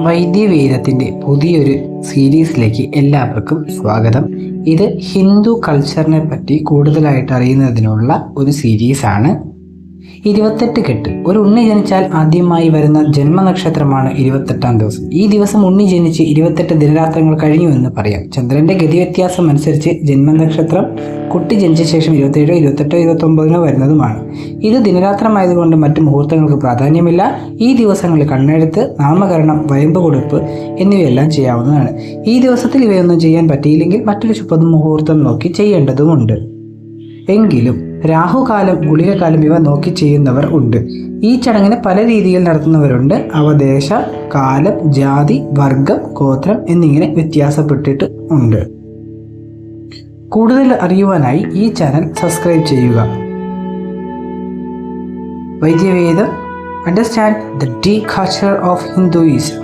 വൈദ്യവേദത്തിന്റെ പുതിയൊരു സീരീസിലേക്ക് എല്ലാവർക്കും സ്വാഗതം. ഇത് ഹിന്ദു കൾച്ചറിനെ പറ്റി കൂടുതലായിട്ട് അറിയുന്നതിനുള്ള ഒരു സീരീസാണ്. ഇരുപത്തെട്ട് കെട്ട്. ഒരു ഉണ്ണി ജനിച്ചാൽ ആദ്യമായി വരുന്ന ജന്മനക്ഷത്രമാണ് ഇരുപത്തെട്ടാം ദിവസം. ഈ ദിവസം ഉണ്ണി ജനിച്ച് ഇരുപത്തെട്ട് ദിനരാത്രങ്ങൾ കഴിഞ്ഞു എന്ന് പറയാം. ചന്ദ്രന്റെ ഗതി വ്യത്യാസം അനുസരിച്ച് ജന്മനക്ഷത്രം കുട്ടി ജനിച്ച ശേഷം ഇരുപത്തേഴോ ഇരുപത്തെട്ടോ ഇരുപത്തൊമ്പതിനോ വരുന്നതുമാണ്. ഇത് ദിനരാത്രമായതുകൊണ്ട് മറ്റു മുഹൂർത്തങ്ങൾക്ക് പ്രാധാന്യമില്ല. ഈ ദിവസങ്ങളിൽ കണ്ണെഴുത്ത് നാമകരണം വയമ്പ് കൊടുപ്പ് എന്നിവയെല്ലാം ചെയ്യാവുന്നതാണ്. ഈ ദിവസത്തിൽ ഇവയൊന്നും ചെയ്യാൻ പറ്റിയില്ലെങ്കിൽ മറ്റൊരു ശുഭ മുഹൂർത്തം നോക്കി ചെയ്യേണ്ടതുമുണ്ട്. എങ്കിലും രാഹുകാലം ഗുളികകാലം ഇവ നോക്കി ചെയ്യുന്നവർ ഉണ്ട്. ഈ ചടങ്ങിന് പല രീതിയിൽ നടത്തുന്നവരുണ്ട്. അവദേശ കാലം ജാതി വർഗം ഗോത്രം എന്നിങ്ങനെ വ്യത്യാസപ്പെട്ടിട്ട് ഉണ്ട്. കൂടുതൽ അറിയുവാനായി ഈ ചാനൽ സബ്സ്ക്രൈബ് ചെയ്യുക. Vaidyavedam understand the deep culture of Hinduism